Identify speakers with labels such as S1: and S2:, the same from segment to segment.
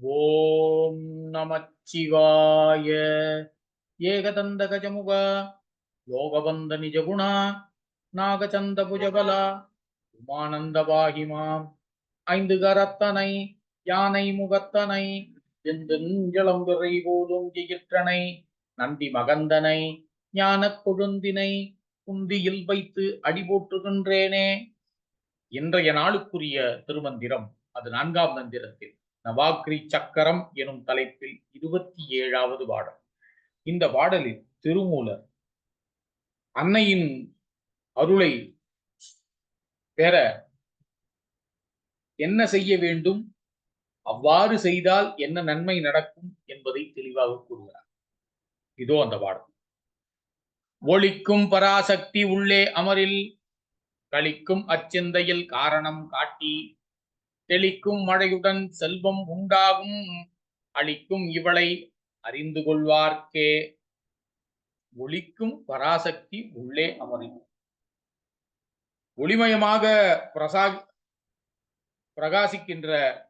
S1: ஓம் நமச்சிவாய. ஏகதந்த கஜமுக யோகபந்த நிஜகுணா நாகச்சந்த புஜபலா உமானந்த பாகிமாம் ஐந்து கரத்தனை யானை முகத்தனை செந்தெஞ்சளம்பிறை போதும் ஜெயிற்றனை நந்தி மகந்தனை ஞானக் கொழுந்தினை குந்தியில் வைத்து அடி போற்றுகின்றேனே. இன்றைய நாளுக்குரிய திருமந்திரம் அது நான்காம் மந்திரத்தில். நவாக்ரி சக்கரம் எனும் தலைப்பில் இருபத்தி ஏழாவது பாடல். இந்த பாடலில் திருமூலர் அன்னையின் அருளை பெற என்ன செய்ய வேண்டும்? அவ்வாறு செய்தால் என்ன நன்மை நடக்கும்? என்பதை தெளிவாக கூறுகிறார். இதோ அந்த பாடல். ஒளிக்கும் பராசக்தி உள்ளே அமரில் கழிக்கும் அச்சிந்தையில் காரணம் காட்டி தெளிக்கும் மழையுடன் செல்வம் உண்டாகும். அளிக்கும் இவளை அறிந்து கொள்வார்க்கே. ஒளிக்கும் பராசக்தி உள்ளே அமரும். ஒளிமயமாக பிரசா பிரகாசிக்கின்ற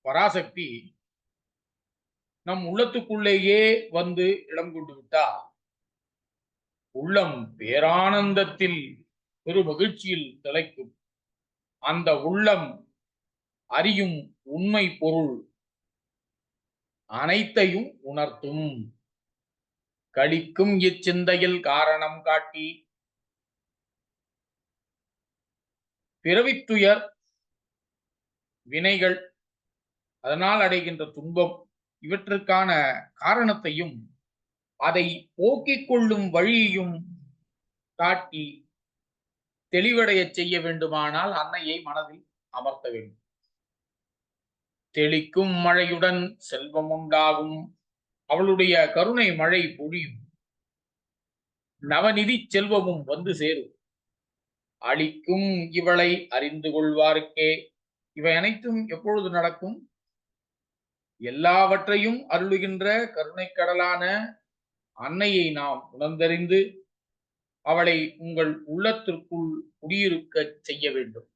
S1: பராசக்தி நம் உள்ளத்துக்குள்ளேயே வந்து இடம் கொண்டு விட்டால் உள்ளம் பேரானந்தத்தில் பெரு மகிழ்ச்சியில் திளைக்கும். அந்த உள்ளம் அறியும் உண்மை பொருள் அனைத்தையும் உணர்த்தும். கழிக்கும் இச்சிந்தையில் காரணம் காட்டி. பிறவித்துயர் வினைகள் அதனால் அடைகின்ற துன்பம் இவற்றுக்கான காரணத்தையும் அதை போக்கிக் கொள்ளும் வழியையும் காட்டி தெளிவடைய செய்ய வேண்டுமானால் அன்னையை மனதில் அமர்த்த வேண்டும். தெளிக்கும் மழையுடன் செல்வம் உண்டாகும். அவளுடைய கருணை மழை பொழியும். நவநிதி செல்வமும் வந்து சேரும். அழிக்கும் இவளை அறிந்து கொள்வார்க்கே. இவை அனைத்தும் எப்பொழுது நடக்கும்? எல்லாவற்றையும் அருளுகின்ற கருணை கடலான அன்னையை நாம் உணர்ந்தறிந்து அவளை உங்கள் உள்ளத்திற்குள் குடியிருக்க செய்ய வேண்டும்.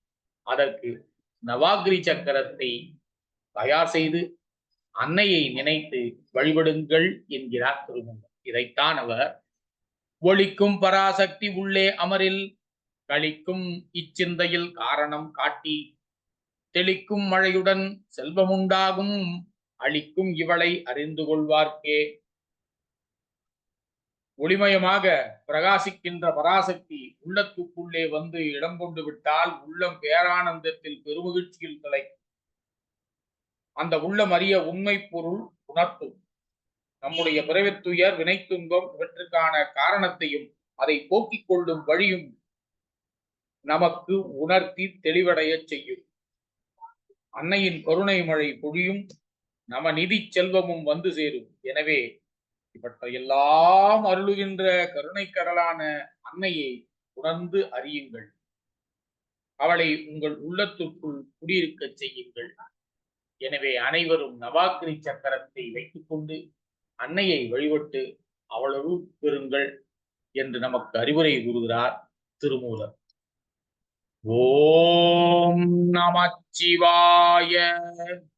S1: அதற்கு நவாகிரி சக்கரத்தை தயார் செய்து அன்னையை நினைத்து வழிபடுங்கள் என்கிறார் திருமணம் இதைத்தான் அவர் ஒளிக்கும் பராசக்தி உள்ளே அமரில் கழிக்கும் இச்சிந்தையில் காரணம் காட்டி தெளிக்கும் மழையுடன் செல்வமுண்டாகும் அளிக்கும் இவளை அறிந்து கொள்வார்க்கே. ஒளிமயமாக பிரகாசிக்கின்ற பராசக்தி உள்ளத்துக்குள்ளே வந்து இடம் கொண்டு விட்டால் உள்ளம் பேரானந்தத்தில் பெருமகிழ்ச்சியில் திளை அந்த உள்ளம் அறிய உண்மை பொருள் உணர்த்தும். நம்முடைய பிறவித்துயர் வினைத்துன்பம் இவற்றுக்கான காரணத்தையும் அதை போக்கிக் கொள்ளும் வழியும் நமக்கு உணர்த்தி தெளிவடைய செய்யும். அன்னையின் கருணை மழை பொழியும் நம நிதி செல்வமும் வந்து சேரும். எனவே இவற்றையெல்லாம் அருளுகின்ற கருணை கடலான அன்னையை உணர்ந்து அறியுங்கள். அவளை உங்கள் உள்ளத்திற்குள் குடியிருக்க செய்யுங்கள். எனவே அனைவரும் நவாக்கிரி சக்கரத்தை வைத்துக் கொண்டு அன்னையை வழிபட்டு அவ்வளவு பெறுங்கள் என்று நமக்கு அறிவுரை கூறுகிறார் திருமூலர். ஓம் நமச்சிவாய.